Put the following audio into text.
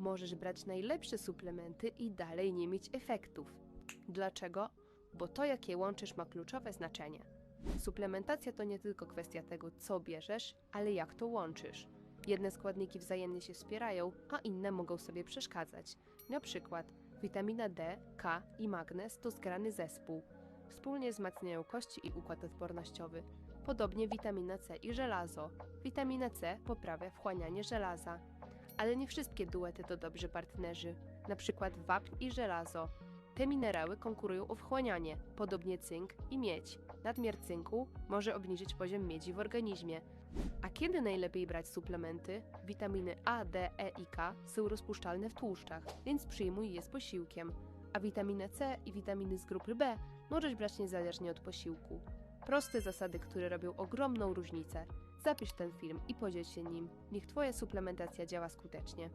możesz brać najlepsze suplementy i dalej nie mieć efektów. Dlaczego? Bo to, jak je łączysz, ma kluczowe znaczenie. Suplementacja to nie tylko kwestia tego, co bierzesz, ale jak to łączysz. Jedne składniki wzajemnie się wspierają, a inne mogą sobie przeszkadzać. Na przykład witamina D, K i magnez to zgrany zespół. Wspólnie wzmacniają kości i układ odpornościowy. Podobnie witamina C i żelazo. Witamina C poprawia wchłanianie żelaza. Ale nie wszystkie duety to dobrzy partnerzy. Na przykład wapń i żelazo. Te minerały konkurują o wchłanianie, podobnie cynk i miedź. Nadmiar cynku może obniżyć poziom miedzi w organizmie. A kiedy najlepiej brać suplementy? Witaminy A, D, E i K są rozpuszczalne w tłuszczach, więc przyjmuj je z posiłkiem. A witaminę C i witaminy z grupy B możesz brać niezależnie od posiłku. Proste zasady, które robią ogromną różnicę. Zapisz ten film i podziel się nim. Niech Twoja suplementacja działa skutecznie.